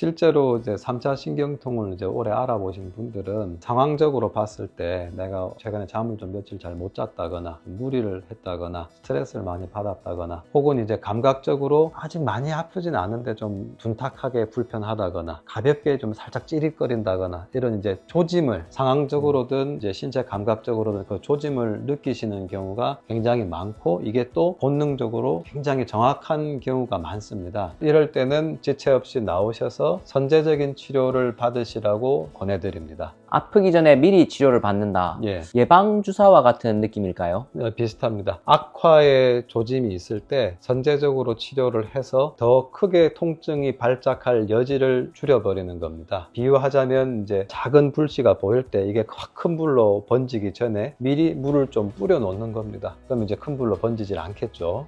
실제로 이제 3차 신경통을 이제 오래 알아보신 분들은 상황적으로 봤을 때 내가 최근에 잠을 좀 며칠 잘 못 잤다거나 무리를 했다거나 스트레스를 많이 받았다거나 혹은 이제 감각적으로 아직 많이 아프진 않은데 좀 둔탁하게 불편하다거나 가볍게 좀 살짝 찌릿거린다거나 이런 이제 조짐을 상황적으로든 이제 신체 감각적으로든 그 조짐을 느끼시는 경우가 굉장히 많고 이게 또 본능적으로 굉장히 정확한 경우가 많습니다. 이럴 때는 지체 없이 나오셔서 선제적인 치료를 받으시라고 권해드립니다. 아프기 전에 미리 치료를 받는다. 예. 예방 주사와 같은 느낌일까요? 어, 비슷합니다. 악화의 조짐이 있을 때 선제적으로 치료를 해서 더 크게 통증이 발작할 여지를 줄여버리는 겁니다. 비유하자면 이제 작은 불씨가 보일 때 이게 확 큰 불로 번지기 전에 미리 물을 좀 뿌려 놓는 겁니다. 그럼 이제 큰 불로 번지질 않겠죠.